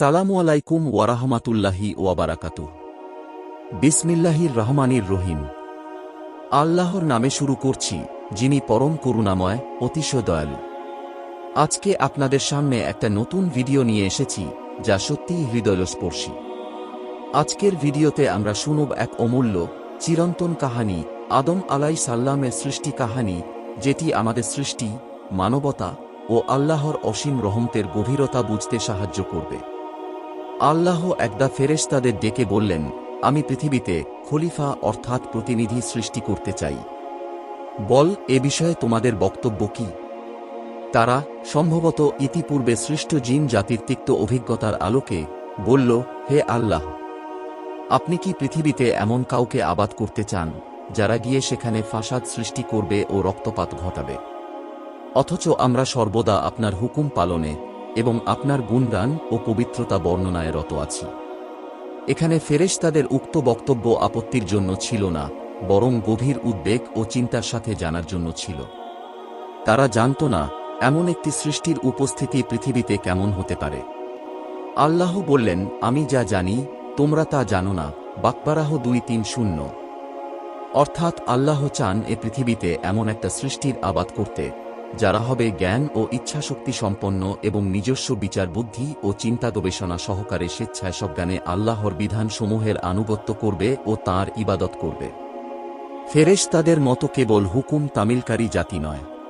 সালামু আলাইকুম ওয়ারাহমাতুল্লাহি ওয়াবারাকাতু বিসমিল্লাহির রহমানির রহিম। আল্লাহর নামে শুরু করছি, যিনি পরম করুণাময় অতিশয় দয়ালু আজকে আপনাদের সামনে একটা নতুন ভিডিও নিয়ে এসেছি, যা সত্যিই হৃদয়স্পর্শী। আজকের ভিডিওতে আমরা শুনব এক অমূল্য, চিরন্তন কাহানি, আদম আলাই সাল্লামের সৃষ্টি কাহানি, যেটি আমাদের সৃষ্টি, মানবতা ও আল্লাহর অসীম রহমতের গভীরতা বুঝতে সাহায্য করবে। আল্লাহ একদা ফেরেশতাদের ডেকে বললেন, আমি পৃথিবীতে খলিফা অর্থাৎ প্রতিনিধি সৃষ্টি করতে চাই। বল, এ বিষয়ে তোমাদের বক্তব্য কি? তারা সম্ভবত ইতিপূর্বে সৃষ্ট জিন জাতির তিক্ত অভিজ্ঞতার আলোকে বলল, হে আল্লাহ, আপনি কি পৃথিবীতে এমন কাউকে আবাদ করতে চান, যারা গিয়ে সেখানে ফাসাদ সৃষ্টি করবে ও রক্তপাত ঘটাবে? অথচ আমরা সর্বদা আপনার হুকুম পালনে এবং আপনার গুণগান ও পবিত্রতা বর্ণনায় রত আছি। এখানে ফেরেশ তাদের উক্ত বক্তব্য আপত্তির জন্য ছিল না, বরং গভীর উদ্বেগ ও চিন্তার সাথে জানার জন্য ছিল। তারা জানত না, এমন একটি সৃষ্টির উপস্থিতি পৃথিবীতে কেমন হতে পারে। আল্লাহ বললেন, আমি যা জানি, তোমরা তা জানো না। বাকবারাহ দুই তিন শূন্য। অর্থাৎ আল্লাহ চান এ পৃথিবীতে এমন একটা সৃষ্টির আবাদ করতে। যারা হবে জ্ঞান ও ইচ্ছাশক্তি সম্পন্ন এবং নিজস্ব বিচার বুদ্ধি ও চিন্তা গবেষণা সহকারে স্বেচ্ছায় সজ্ঞানে আল্লাহর বিধানসমূহের আনুগত্য করবে ও তার ইবাদত করবে। ফেরেশ তাদের মতো কেবল হুকুম তামিলকারী জাতি নয়।